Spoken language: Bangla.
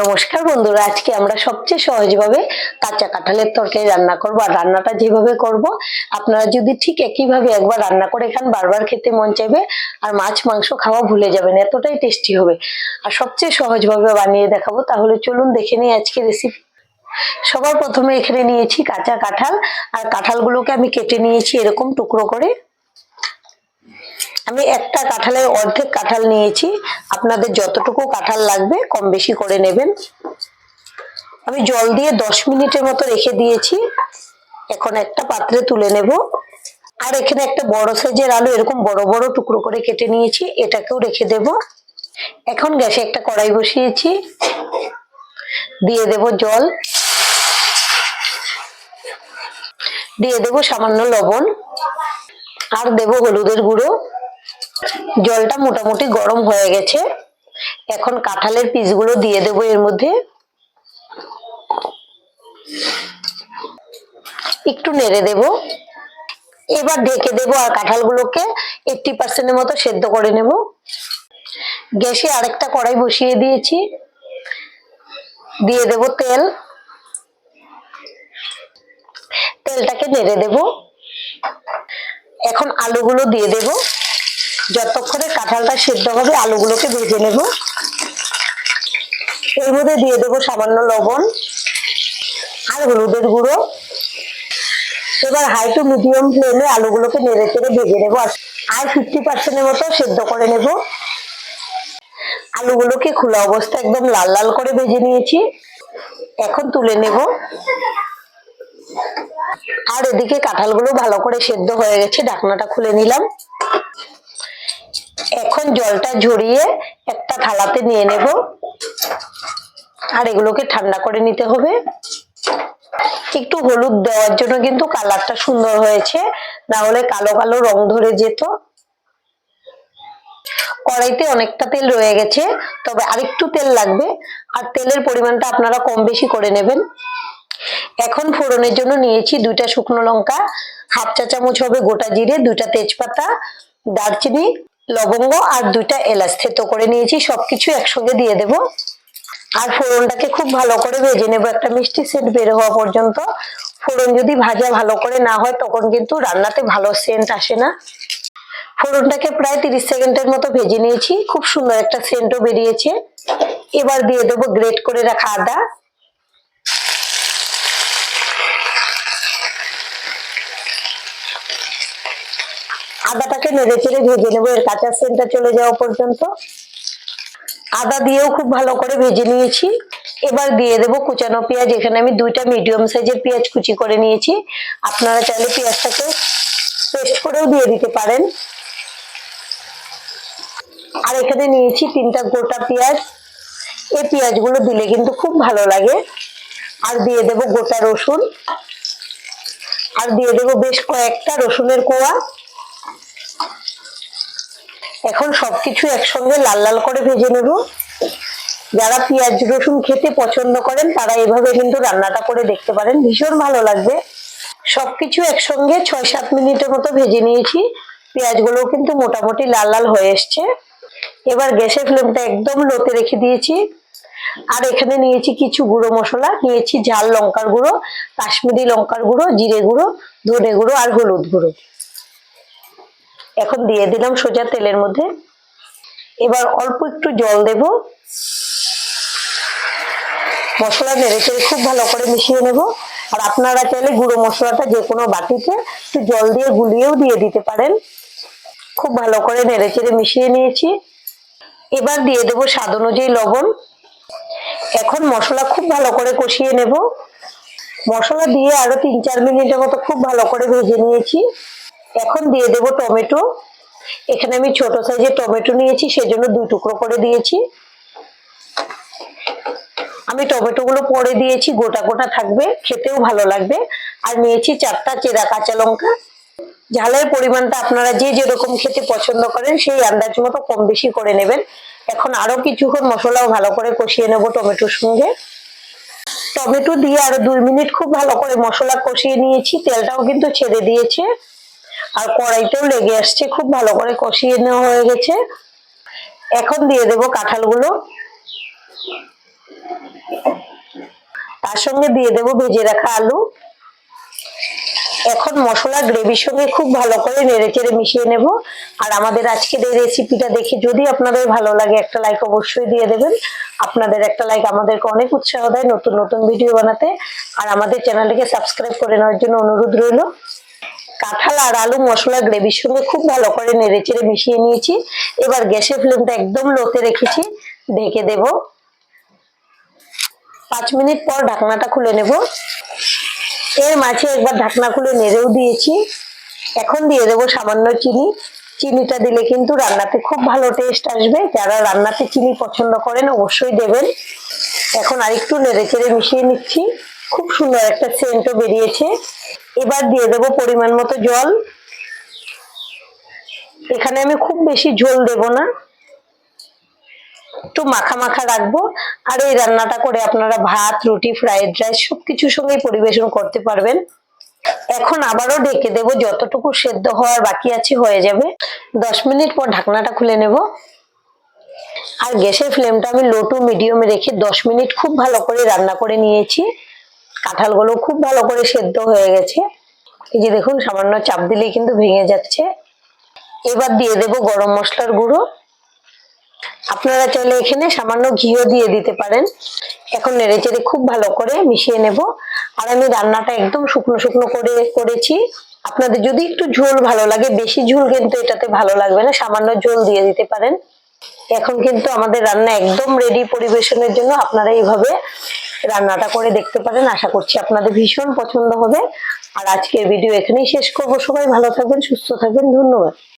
নমস্কার বন্ধুরা, আজকে আমরা সবচেয়ে সহজভাবে কাঁচা কাঁঠালের তরকারি রান্না করব। আর রান্নাটা যেভাবে করব, আপনারা যদি ঠিক একইভাবে একবার রান্না করে খান, বারবার খেতে মন চাইবে আর মাছ, মাংস খাওয়া ভুলে যাবেন, এতটাই টেস্টি হবে। আর সবচেয়ে সহজভাবে বানিয়ে দেখাবো, তাহলে চলুন দেখে নিই আজকে রেসিপি সবার প্রথমে এখানে নিয়েছি কাঁচা কাঁঠাল, আর কাঁঠালগুলোকে আমি কেটে নিয়েছি এরকম টুকরো করে। আমি একটা কাঁঠালের অর্ধেক কাঁঠাল নিয়েছি। আপনাদের যতটুকু কাঁঠাল লাগবে, কম বেশি করে নেবেন। আমি জল দিয়ে দশ মিনিটের মতো রেখে দিয়েছি। এখন একটা পাত্রে তুলে নেব। আর এখানে একটা বড় সাইজের আলু, এরকম বড় বড় টুকরো করে কেটে নিয়েছি, এটাকেও রেখে দেব। এখন গ্যাসে একটা কড়াই বসিয়েছি। দিয়ে দেব জল। দিয়ে দেব সামান্য লবণ। আর দেব হলুদের গুঁড়ো। জলটা মোটামুটি গরম হয়ে গেছে। এখন কাঁঠালের পিসগুলো দিয়ে দেবো এর মধ্যে। একটু নেড়ে দেব। এবার ঢেকে দেবো আর কাঁঠালগুলোকে এইটটি পার্সেন্টের মতো সেদ্ধ করে নেব। গ্যাসে আরেকটা কড়াই বসিয়ে দিয়েছি। দিয়ে দেব তেল। তেলটাকে নেড়ে দেব। এখন আলুগুলো দিয়ে দেবো। যতক্ষণে কাঁঠালটা সেদ্ধ হবে, আলুগুলোকে ভেজে নেব। এর মধ্যে দিয়ে দেবো সামান্য লবণ আর হলুদের গুঁড়ো। এবার হাই টু মিডিয়াম ফ্লেমে আলুগুলোকে নেড়ে চেড়ে ভেজে নেব। আর ফিফটি পার্সেন্টের মতো সেদ্ধ করে নেব। আলুগুলোকে খোলা অবস্থা একদম লাল লাল করে ভেজে নিয়েছি। এখন তুলে নেব। আর এদিকে কাঁঠালগুলো ভালো করে সেদ্ধ হয়ে গেছে, ঢাকনাটা খুলে নিলাম। এখন জলটা ঝরিয়ে একটা থালাতে নিয়ে নেব। আর এগুলোকে ঠান্ডা করে নিতে হবে। একটু হলুদ দেওয়ার জন্য কিন্তু কালারটা সুন্দর হয়েছে। না হলে কালো কালো রং ধরে যেত। কড়াইতে অনেকটা তেল রয়ে গেছে, তবে আরেকটু তেল লাগবে। আর তেলের পরিমাণটা আপনারা কম বেশি করে নেবেন। এখন ফোড়নের জন্য নিয়েছি দুইটা শুকনো লঙ্কা, হাফ চা চামচ হবে গোটা জিরে, দুইটা তেজপাতা, দারচিনি লবঙ্গ আর দুইটা এলাচ থেতো করে নিয়েছি, সবকিছু একসঙ্গে দিয়ে দেব। আর ফোড়নটাকে খুব ভালো করে ভেজে নেব, একটা মিষ্টি সেন্ট বের হওয়া পর্যন্ত। ফোড়ন যদি ভাজা ভালো করে না হয়, তখন কিন্তু রান্নাতে ভালো সেন্ট আসে না। ফোড়নটাকে প্রায় তিরিশ সেকেন্ডের মতো ভেজে নিয়েছি, খুব সুন্দর একটা সেন্টও বেরিয়েছে। এবার দিয়ে দেবো গ্রেট করে রাখা আদা। আদাটাকে নেড়ে চেড়ে ভেজে নেব। এর কাঁচা সেন্টটা চলে যাওয়া পর্যন্ত। আদা দিয়েও খুব ভালো করে ভেজে নিয়েছি। এবার দিয়ে দেব কুচানো পেঁয়াজ। এখানে আমি দুইটা মিডিয়াম সাইজের পেঁয়াজ কুচি করে নিয়েছি। আপনারা চাইলে পেঁয়াজটাকে পেস্ট করেও দিয়ে দিতে পারেন। আর এখানে নিয়েছি তিনটা গোটা পেঁয়াজ। এই পেঁয়াজগুলো দিলে কিন্তু খুব ভালো লাগে। আর দিয়ে দেব গোটা রসুন। আর দিয়ে দেব বেশ কয়েকটা রসুনের কোয়া। এখন সবকিছু একসঙ্গে লাল লাল করে ভেজে নেব। যারা পেঁয়াজ, রসুন খেতে পছন্দ করেন, তারা এভাবে কিন্তু রান্নাটা করে দেখতে পারেন। ভীষণ ভালো লাগবে। সবকিছু একসঙ্গে ছয় সাত মিনিটের মতো ভেজে নিয়েছি। পেঁয়াজগুলো কিন্তু মোটামুটি লাল লাল হয়ে এসছে। এবার গ্যাসের ফ্লেমটা একদম লোতে রেখে দিয়েছি। আর এখানে নিয়েছি কিছু গুঁড়ো মশলা। নিয়েছি ঝাল লঙ্কার গুঁড়ো, কাশ্মীরি লঙ্কার গুঁড়ো, জিরে গুঁড়ো, ধনে গুঁড়ো আর হলুদ গুঁড়ো। এখন দিয়ে দিলাম সোজা তেলের মধ্যে। এবার অল্প একটু জল দেব। মশলা নেড়ে চেড়ে খুব ভালো করে মিশিয়ে নেব। আর আপনারা চাইলে গুঁড়ো মশলাটা যে কোনো বাটিতে একটু জল দিয়ে গুলিয়েও দিয়ে দিতে পারেন। খুব ভালো করে নেড়ে চেড়ে মিশিয়ে নিয়েছি। এবার দিয়ে দেবো স্বাদ অনুযায়ী লবণ। এখন মশলা খুব ভালো করে কষিয়ে নেব। মশলা দিয়ে আরও তিন চার মিনিটের মতো খুব ভালো করে ভেজে নিয়েছি। এখন দিয়ে দেব টমেটো। এখানে আমি ছোট সাইজের টমেটো নিয়েছি, সেজন্য দুই টুকরো করে দিয়েছি। আমি টমেটো গুলো পরে দিয়েছি, গোটা গোটা থাকবে, খেতেও ভালো লাগবে। আর নিয়েছি চারটা চেরা কাঁচা লঙ্কা। ঝালের পরিমাণটা আপনারা যে যেরকম খেতে পছন্দ করেন, সেই আন্দাজ মতো কম বেশি করে নেবেন। এখন আরও কিছুক্ষণ মশলাও ভালো করে কষিয়ে নেব টমেটোর সঙ্গে। টমেটো দিয়ে আরও দুই মিনিট খুব ভালো করে মশলা কষিয়ে নিয়েছি। তেলটাও কিন্তু ছেড়ে দিয়েছে। আর কড়াইতেও লেগে আসছে, খুব ভালো করে কষিয়ে নেওয়া হয়ে গেছে। এখন দিয়ে দেব কাঁঠালগুলো। তার সঙ্গে দিয়ে দেব ভেজে রাখা আলু। এখন মশলা গ্রেভির সঙ্গে খুব ভালো করে নেড়ে চেড়ে মিশিয়ে নেব। আর আমাদের আজকের এই রেসিপিটা দেখে যদি আপনাদের ভালো লাগে, একটা লাইক অবশ্যই দিয়ে দেবেন। আপনাদের একটা লাইক আমাদেরকে অনেক উৎসাহ দেয় নতুন নতুন ভিডিও বানাতে। আর আমাদের চ্যানেলটিকে সাবস্ক্রাইব করে নেওয়ার জন্য অনুরোধ রইল। কাঁঠাল আর আলু মশলা গ্রেভির সঙ্গে খুব ভালো করে নেড়ে চেড়ে মিশিয়ে নিয়েছি। এবার গ্যাসের ফ্লেমটা একদম লোতে রেখেছি, ঢেকে দেব। পাঁচ মিনিট পর ঢাকনাটা খুলে নেব। এর মাঝে একবার ঢাকনা খুলে নেড়েও দিয়েছি। এখন দিয়ে দেবো সামান্য চিনি। চিনিটা দিলে কিন্তু রান্নাতে খুব ভালো টেস্ট আসবে। যারা রান্নাতে চিনি পছন্দ করেন অবশ্যই দেবেন। এখন আরেকটু নেড়ে চেড়ে মিশিয়ে নিচ্ছি। খুব সুন্দর একটা সেন্টও বেরিয়েছে। এবার দিয়ে দেবো পরিমাণ মতো জল। এখানে আমি খুব বেশি ঝোল দেব না। একটু মাখা মাখা রাখব। আর এই রান্নাটা করে আপনারা ভাত, রুটি ফ্রাইড রাইস সবকিছুর সঙ্গেই পরিবেশন করতে পারবেন। এখন আবারও ঢেকে দেবো যতটুকু সেদ্ধ হওয়ার বাকি আছে হয়ে যাবে। দশ মিনিট পর ঢাকনাটা খুলে নেব। আর গ্যাসের ফ্লেমটা আমি লো টু মিডিয়ামে রেখে দশ মিনিট খুব ভালো করে রান্না করে নিয়েছি। কাঁঠালগুলো খুব ভালো করে সেদ্ধ হয়ে গেছে। এই যে দেখুন, সামান্য চাপ দিলেই কিন্তু ভেঙে যাচ্ছে। এবার দিয়ে দেব গরম মশলার গুঁড়ো। আপনারা চাইলে এখানে সামান্য ঘিও দিয়ে দিতে পারেন। এখন নেড়ে চেড়ে খুব ভালো করে মিশিয়ে নেব। আর আমি রান্নাটা একদম শুকনো শুকনো করে করেছি। আপনাদের যদি একটু ঝোল ভালো লাগে, বেশি ঝোল কিন্তু এটাতে ভালো লাগবে না, সামান্য ঝোল দিয়ে দিতে পারেন। এখন কিন্তু আমাদের রান্না একদম রেডি পরিবেশনের জন্য আপনারা এইভাবে রান্নাটা করে দেখতে পারেন। আশা করছি আপনাদের ভীষণ পছন্দ হবে। আর আজকের ভিডিও এখানেই শেষ করব। সবাই ভালো থাকবেন, সুস্থ থাকবেন। ধন্যবাদ।